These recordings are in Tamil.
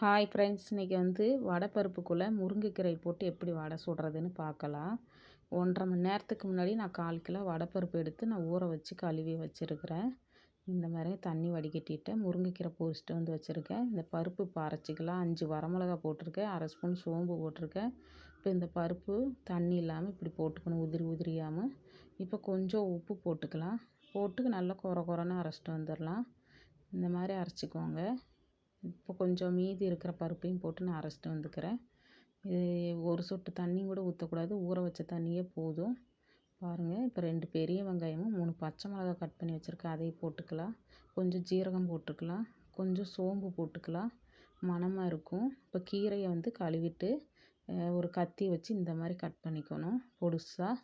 ஹாய் ஃப்ரெண்ட்ஸ் இன்றைக்கி வந்து வடை பருப்புக்குள்ளே முருங்கைக்கீரை போட்டு எப்படி வடை சுடுறதுன்னு பார்க்கலாம். ஒன்றரை மணி நேரத்துக்கு முன்னாடி நான் கால் கிலோ வடைப்பருப்பு எடுத்து நான் ஊற வச்சு கழுவி வச்சுருக்கிறேன். இந்த மாதிரி தண்ணி வடிகட்டிட்டேன் முருங்கைக்கீரை பொரிச்சிட்டு வந்து வச்சுருக்கேன். இந்த பருப்பு இப்போ அரைச்சிக்கலாம். அஞ்சு வரமிளகா போட்டிருக்கேன். அரை ஸ்பூன் சோம்பு போட்டிருக்கேன். இப்போ இந்த பருப்பு தண்ணி இல்லாமல் இப்படி போட்டுக்கணும் உதிரி உதிரியாமல் இப்போ கொஞ்சம் உப்பு போட்டுக்கலாம். போட்டு நல்லா குற குறன்னு அரைச்சிட்டு வந்துடலாம். இந்த மாதிரி அரைச்சிக்கோங்க. இப்போ கொஞ்சம் மீதி இருக்கிற பருப்பையும் போட்டு நான் அரைச்சிட்டு வந்துக்கிறேன். இது ஒரு சொட்டு தண்ணி கூட ஊற்றக்கூடாது ஊற வச்ச தண்ணியே போதும். பாருங்கள் இப்போ ரெண்டு பெரிய வெங்காயமும் மூணு பச்சை மிளகா கட் பண்ணி வச்சுருக்கேன். அதையும் போட்டுக்கலாம். கொஞ்சம் ஜீரகம் போட்டுக்கலாம். கொஞ்சம் சோம்பு போட்டுக்கலாம். மணமாக இருக்கும். இப்போ கீரையை வந்து கழுவிட்டு ஒரு கத்தி வச்சு இந்த மாதிரி கட் பண்ணிக்கணும் பொடுசாக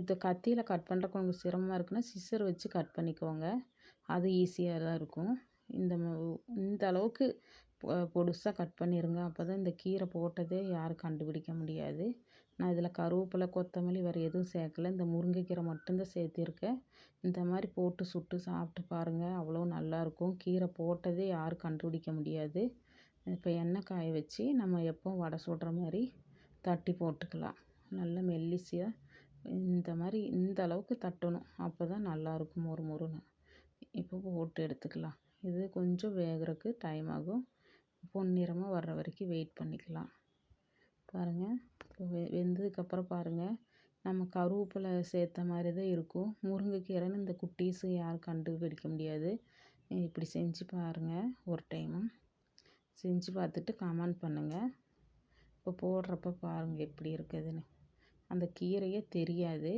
இது கத்தியில் கட் பண்ணுற கொஞ்சம் சிரமமாக இருக்குன்னா சிசர் வச்சு கட் பண்ணிக்கோங்க. அது ஈஸியாக தான் இருக்கும். இந்த இந்த அளவுக்கு பொடுசாக கட் பண்ணிடுங்க அப்போ தான் இந்த கீரை போட்டதே யாரும் கண்டுபிடிக்க முடியாது. நான் இதில் கருவேப்பிலை கொத்தமல்லி வேறு எதுவும் சேர்க்கல. இந்த முருங்கைக்கீரை மட்டும்தான் சேர்த்திருக்கேன். இந்த மாதிரி போட்டு சுட்டு சாப்பிட்டு பாருங்கள் அவ்வளோ நல்லாயிருக்கும் கீரை போட்டதே யாரும் கண்டுபிடிக்க முடியாது. இப்போ எண்ணெய் காய வச்சு நம்ம எப்போ வடை சுடுற மாதிரி தட்டி போட்டுக்கலாம். நல்ல மெல்லிசியாக இந்த மாதிரி இந்த அளவுக்கு தட்டணும். அப்போ தான் நல்லாயிருக்கும் மொறு மொறுன்னு. இப்போ போட்டு எடுத்துக்கலாம். இது கொஞ்சம் வேகிறதுக்கு டைம் ஆகும். பொன்னிறமாக வர்ற வரைக்கும் வெயிட் பண்ணிக்கலாம். பாருங்கள் இப்போ வெ வெந்ததுக்கப்புறம் பாருங்கள் நம்ம கருவேப்பிலை சேர்த்த மாதிரி தான் இருக்கும். முருங்கைக்கீரைன்னு இந்த குட்டீஸு யாரும் கண்டுபிடிக்க முடியாது. இப்படி செஞ்சு பாருங்கள் ஒரு டைமும் செஞ்சு பார்த்துட்டு கமெண்ட் பண்ணுங்கள் இப்போ போடுறப்ப பாருங்கள் எப்படி இருக்குதுன்னு. அந்த கீரையே தெரியாது.